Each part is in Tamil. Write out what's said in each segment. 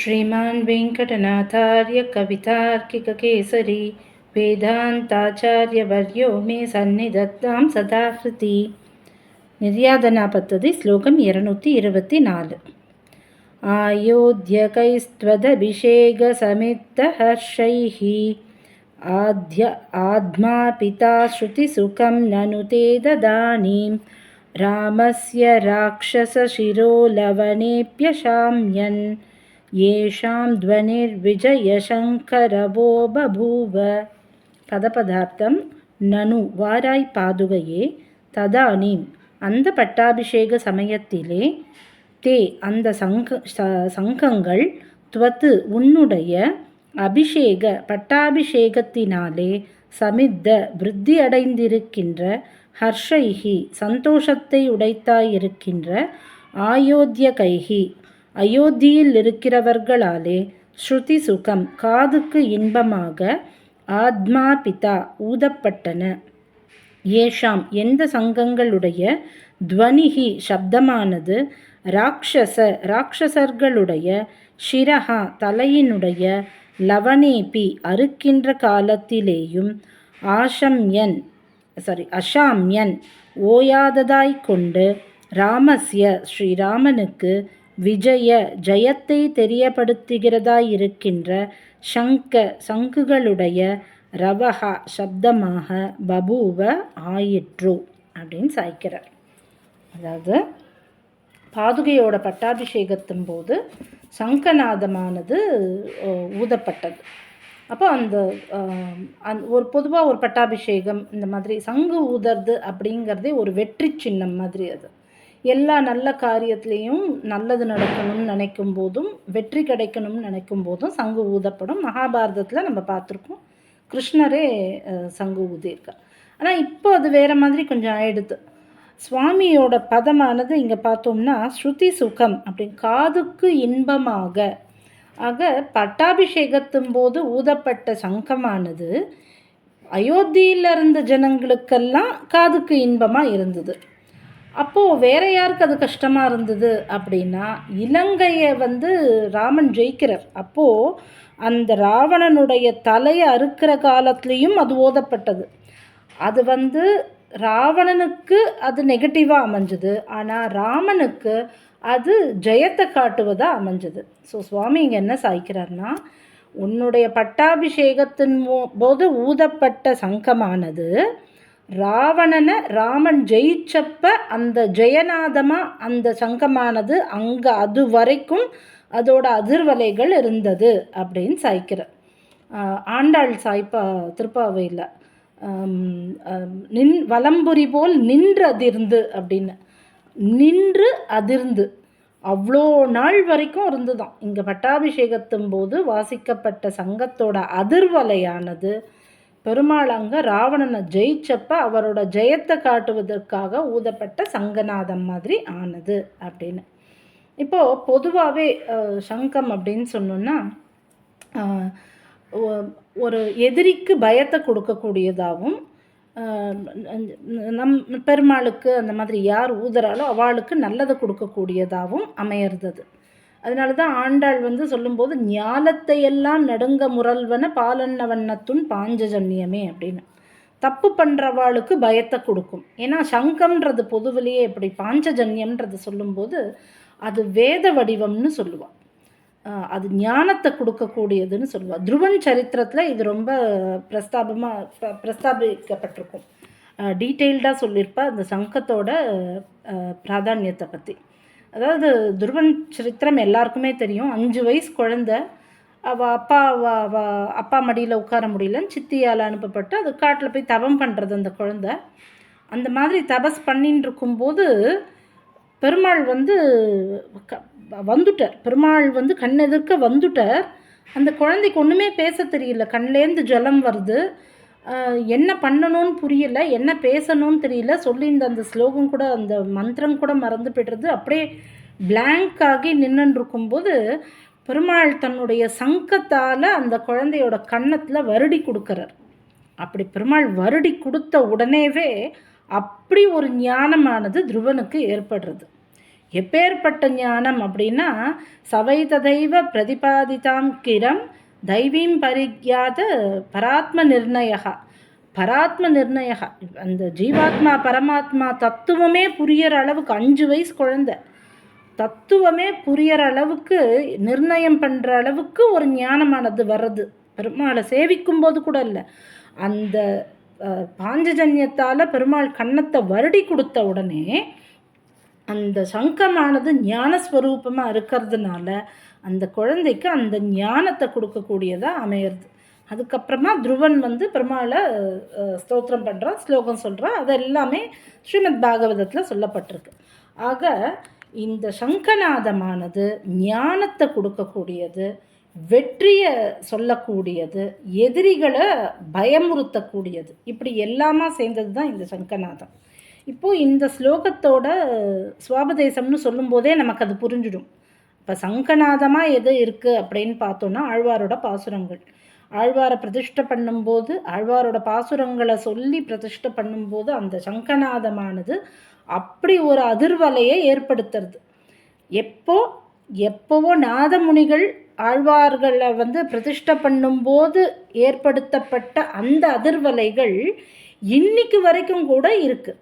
श्रीमान् वेङ्कटनाथार्य कवितार्किककेसरी वेदान्ताचार्यवर्यो मे सन्निधत्तां सदा हृति निर्यादना पद्धति श्लोकम् இரநூத்தி இருபத்தி நாலு आयोध्यकैस्त्वदभिषेकसमित्तहर्षैः आद्य आत्मा पिता श्रुतिसुखं ननु ते ददानीं रामस्य राक्षसशिरोलवनेऽप्यशाम्यन् येषां ध्वनिर्विजयशङ्करवो बभूव பதபதார்த்தம் நனு வாராய் பாதுகையே ததானீம் அந்த பட்டாபிஷேக சமயத்திலே தே அந்த சங்க சங்கங்கள் துவத்து உன்னுடைய அபிஷேக பட்டாபிஷேகத்தினாலே சமித்த விருத்தி அடைந்திருக்கின்ற ஹர்ஷைகி சந்தோஷத்தை உடைத்தாயிருக்கின்ற ஆயோத்திய கைகி அயோத்தியில் இருக்கிறவர்களாலே ஸ்ருதி சுகம் காதுக்கு இன்பமாக ஆத்மா பிதா ஊதப்பட்டன. ஏஷாம் எந்த சங்கங்களுடைய துவனிகி சப்தமானது? ராட்சச ராட்சசர்களுடைய ஷிரஹா தலையினுடைய லவனேபி அறுக்கின்ற காலத்திலேயும் ஆஷம்யன் சாரி அஷாம்யன் ஓயாததாய்க் கொண்டு ராமஸ்ய ஸ்ரீராமனுக்கு விஜய ஜெயத்தை தெரியப்படுத்துகிறதாயிருக்கின்ற சங்க சங்குகளுடைய ரவஹா சப்தமாக பபூவ ஆயிற்று அப்படின்னு சாய்க்கிறார். அதாவது பாதுகையோட பட்டாபிஷேகத்தின் போது சங்கநாதமானது ஊதப்பட்டது. அப்போ அந்த அந் ஒரு பொதுவாக ஒரு பட்டாபிஷேகம் இந்த மாதிரி சங்கு ஊதறது அப்படிங்கிறதே ஒரு வெற்றி சின்னம் மாதிரி அது. எல்லா நல்ல காரியத்துலேயும் நல்லது நடக்கணும்னு நினைக்கும் போதும் வெற்றி கிடைக்கணும்னு நினைக்கும் போதும் சங்கு ஊதப்படும். மகாபாரதத்தில் நம்ம பார்த்துருக்கோம். கிருஷ்ணரே சங்கு ஊதியிருக்கார். ஆனால் இப்போ அது வேறு மாதிரி கொஞ்சம் ஆயிடுது. சுவாமியோட பதமானது இங்கே பார்த்தோம்னா ஸ்ருதி சுகம் அப்படின்னு காதுக்கு இன்பமாக. ஆக பட்டாபிஷேகத்தும் போது ஊதப்பட்ட சங்கமானது அயோத்தியில் இருந்த ஜனங்களுக்கெல்லாம் காதுக்கு இன்பமாக இருந்தது. அப்போது வேற யாருக்கு அது கஷ்டமாக இருந்தது அப்படின்னா இலங்கையை வந்து ராமன் ஜெயிக்கிறார். அப்போது அந்த ராவணனுடைய தலையை அறுக்கிற காலத்துலேயும் அது ஓதப்பட்டது. அது வந்து ராவணனுக்கு அது நெகட்டிவாக அமைஞ்சது. ஆனால் ராமனுக்கு அது ஜெயத்தை காட்டுவதாக அமைஞ்சது. ஸோ சுவாமி இங்கே என்ன சாய்க்கிறார்னா உன்னுடைய பட்டாபிஷேகத்தின் போது ஊதப்பட்ட சங்கமானது ராவணனை ராமன் ஜெயிச்சப்ப அந்த ஜெயநாதமாக அந்த சங்கமானது அங்கே அது வரைக்கும் அதோட அதிர்வலைகள் இருந்தது அப்படின்னு சாய்க்கிறார் ஆண்டாள் சாய்ப்பா திருப்பாவையில். நின் வலம்புரி போல் நின்று அதிர்ந்து அப்படின்னு. நின்று அதிர்ந்து. அவ்வளோ நாள் வரைக்கும் இருந்துதான். இங்கே பட்டாபிஷேகத்தும் போது வாசிக்கப்பட்ட சங்கத்தோட அதிர்வலையானது பெருமாள் அங்கே ராவணனை ஜெயிச்சப்ப அவரோட ஜெயத்தை காட்டுவதற்காக ஊதப்பட்ட சங்கநாதம் மாதிரி ஆனது அப்படின்னு. இப்போது பொதுவாகவே சங்கம் அப்படின்னு சொன்னோன்னா ஒரு எதிரிக்கு பயத்தை கொடுக்கக்கூடியதாகவும் நம் பெருமாளுக்கு அந்த மாதிரி யார் ஊதுறாலோ அவளுக்கு நல்லதை கொடுக்கக்கூடியதாகவும் அமையிறது அதனால தான் ஆண்டாள் வந்து சொல்லும்போது ஞாலத்தை எல்லாம் நடுங்க முரல்வன பாலன்ன வண்ணத்துன் பாஞ்சஜன்யமே அப்படின்னு. தப்பு பண்ணுறவாளுக்கு பயத்தை கொடுக்கும். ஏன்னா சங்கம்ன்றது பொதுவிலேயே இப்படி பாஞ்சஜன்யம்ன்றது சொல்லும்போது அது வேத வடிவம்னு சொல்லுவாள் அது ஞானத்தை கொடுக்கக்கூடியதுன்னு சொல்லுவாள் துருவன் சரித்திரத்தில் இது ரொம்ப பிரஸ்தாபமாக பிரஸ்தாபிக்கப்பட்டிருக்கும். டீட்டெயில்டாக சொல்லியிருப்பா அந்த சங்கத்தோட பிராதானியத்தை பற்றி அதாவது துருவன் சரித்திரம் எல்லாருக்குமே தெரியும். அஞ்சு வயசு குழந்த. அவள் அப்பா அவ அப்பா மடியில் உட்கார முடியலன்னு சித்தியால் அனுப்பப்பட்டு அது காட்டில் போய் தவம் பண்ணுறது அந்த குழந்த. அந்த மாதிரி தபஸ் பண்ணின்னு இருக்கும்போது பெருமாள் வந்து க வந்துட்டார். பெருமாள் வந்து கண் எதிர்க்க வந்துட்டார். அந்த குழந்தைக்கு ஒன்றுமே பேச தெரியல. கண்லேருந்து ஜலம் வருது. என்ன பண்ணணும்னு புரியல என்ன பேசணும்னு தெரியல. சொல்லியிருந்த அந்த ஸ்லோகம் கூட அந்த மந்திரம் கூட மறந்து போய்டுறது. அப்படியே பிளாங்காகி நின்றுன்னு இருக்கும்போது பெருமாள் தன்னுடைய சங்கத்தால் அந்த குழந்தையோட கன்னத்தில் வருடி கொடுக்குறார். அப்படி பெருமாள் வருடி கொடுத்த உடனேவே அப்படி ஒரு ஞானமானது துருவனுக்கு ஏற்படுறது. எப்பேற்பட்ட ஞானம் அப்படின்னா சவைததைவ பிரதிபாதிதாம் கிரம் தெய்வீம் பரிக்யாத பராத்ம நிர்ணயா பராத்ம நிர்ணயா அந்த ஜீவாத்மா பரமாத்மா தத்துவமே புரியற அளவுக்கு அஞ்சு வயசு குழந்தை. தத்துவமே புரியற அளவுக்கு நிர்ணயம் பண்ணுற அளவுக்கு ஒரு ஞானமானது வர்றது. பெருமாளை சேவிக்கும் போது கூட இல்லை. அந்த பாஞ்சஜன்யத்தால் பெருமாள் கன்னத்தை வருடி கொடுத்த உடனே அந்த சங்கமானது ஞானஸ்வரூபமாக இருக்கிறதுனால அந்த குழந்தைக்கு அந்த ஞானத்தை கொடுக்கக்கூடியதாக அமையிறது. அதுக்கப்புறமா துருவன் வந்து பெருமாளை ஸ்தோத்திரம் பண்ணுறான் ஸ்லோகம் சொல்கிறான் அது எல்லாமே ஸ்ரீமத் பாகவதத்தில் சொல்லப்பட்டிருக்கு. ஆக இந்த சங்கநாதமானது ஞானத்தை கொடுக்கக்கூடியது வெற்றியை சொல்லக்கூடியது எதிரிகளை பயமுறுத்தக்கூடியது. இப்படி எல்லாமா சேர்ந்தது தான் இந்த சங்கநாதம். இப்போது இந்த ஸ்லோகத்தோட சுவாபதேசம்னு சொல்லும்போதே நமக்கு அது புரிஞ்சிடும். இப்போ சங்கநாதமாக எது இருக்குது அப்படின்னு பார்த்தோன்னா ஆழ்வாரோட பாசுரங்கள். ஆழ்வாரை பிரதிஷ்டை பண்ணும்போது ஆழ்வாரோட பாசுரங்களை சொல்லி பிரதிஷ்டை பண்ணும்போது அந்த சங்கநாதமானது அப்படி ஒரு அதிர்வலையை ஏற்படுத்துறது. எப்போ? எப்போவோ நாதமுனிகள் ஆழ்வார்களை வந்து பிரதிஷ்டை பண்ணும்போது ஏற்படுத்தப்பட்ட அந்த அதிர்வலைகள் இன்னைக்கு வரைக்கும் கூட இருக்குது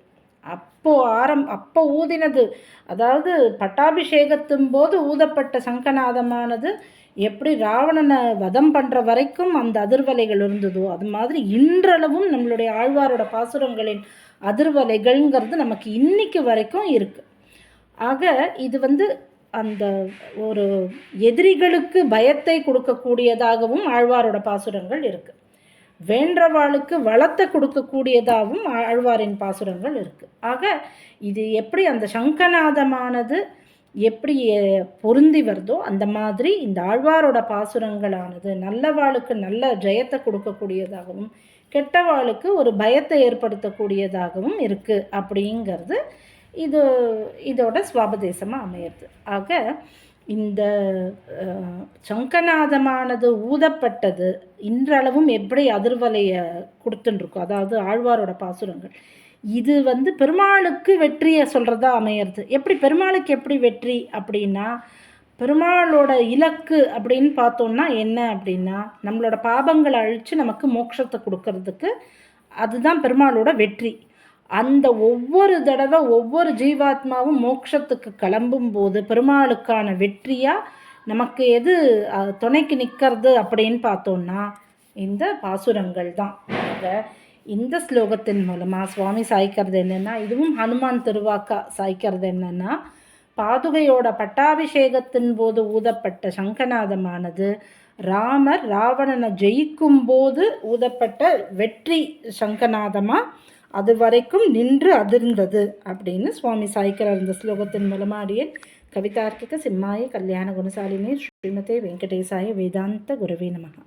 அப்போ ஆரம் அப்போ ஊதினது. அதாவது பட்டாபிஷேகத்தின் போது ஊதப்பட்ட சங்கநாதமானது எப்படி ராவணனை வதம் பண்ணுற வரைக்கும் அந்த அதிர்வலைகள் இருந்ததோ அது மாதிரி இன்றளவும் நம்மளுடைய ஆழ்வாரோட பாசுரங்களின் அதிர்வலைகள்ங்கிறது நமக்கு இன்னைக்கு வரைக்கும் இருக்குது ஆக இது வந்து அந்த ஒரு எதிரிகளுக்கு பயத்தை கொடுக்கக்கூடியதாகவும் ஆழ்வாரோட பாசுரங்கள் இருக்குது வேண்டவாளுக்கு வளத்தை கொடுக்கக்கூடியதாகவும் ஆழ்வாரின் பாசுரங்கள் இருக்குது ஆக இது எப்படி அந்த சங்கநாதமானது எப்படி பொருந்தி வருதோ அந்த மாதிரி இந்த ஆழ்வாரோட பாசுரங்களானது நல்லவாளுக்கு நல்ல ஜெயத்தை கொடுக்கக்கூடியதாகவும் கெட்டவாளுக்கு ஒரு பயத்தை ஏற்படுத்தக்கூடியதாகவும் இருக்குது அப்படிங்கிறது இது இதோட சுவாபதேசமாக அமையிறது. ஆக இந்த சங்கநாதமானது ஊதப்பட்டது இன்றளவும் எப்படி அதிர்வலையை கொடுத்துட்டுருக்கோம் அதாவது ஆழ்வாரோட பாசுரங்கள். இது வந்து பெருமாளுக்கு வெற்றியை சொல்கிறதா அமையிறது. எப்படி பெருமாளுக்கு எப்படி வெற்றி அப்படின்னா பெருமாளோட இலக்கு அப்படின்னு பார்த்தோம்னா என்ன அப்படின்னா நம்மளோட பாபங்களை அழித்து நமக்கு மோட்சத்தை கொடுக்கறதுக்கு அதுதான் பெருமாளோட வெற்றி. அந்த ஒவ்வொரு தடவை ஒவ்வொரு ஜீவாத்மாவும் மோட்சத்துக்கு கிளம்பும் போது பெருமாளுக்கான வெற்றியாக நமக்கு எது துணைக்கு நிற்கிறது அப்படின்னு பார்த்தோன்னா இந்த பாசுரங்கள் தான். இந்த ஸ்லோகத்தின் மூலமாக சுவாமி சாய்க்கிறது என்னென்னா இதுவும் ஹனுமான் திருவாக்கா சாய்க்கிறது என்னென்னா பாதுகையோட பட்டாபிஷேகத்தின் போது ஊதப்பட்ட சங்கநாதமானது ராமர் ராவணனை ஜெயிக்கும் போது ஊதப்பட்ட வெற்றி சங்கநாதமாக அது வரைக்கும் நின்று அதிர்ந்தது அப்படின்னு சுவாமி சாய்க்கிறார் இந்த ஸ்லோகத்தின் மூலமாடிய கவிதார்க்கிக சிம்மாய கல்யாண குணசாலினி ஸ்ரீமதே வெங்கடேசாய வேதாந்த குருவே நமகா.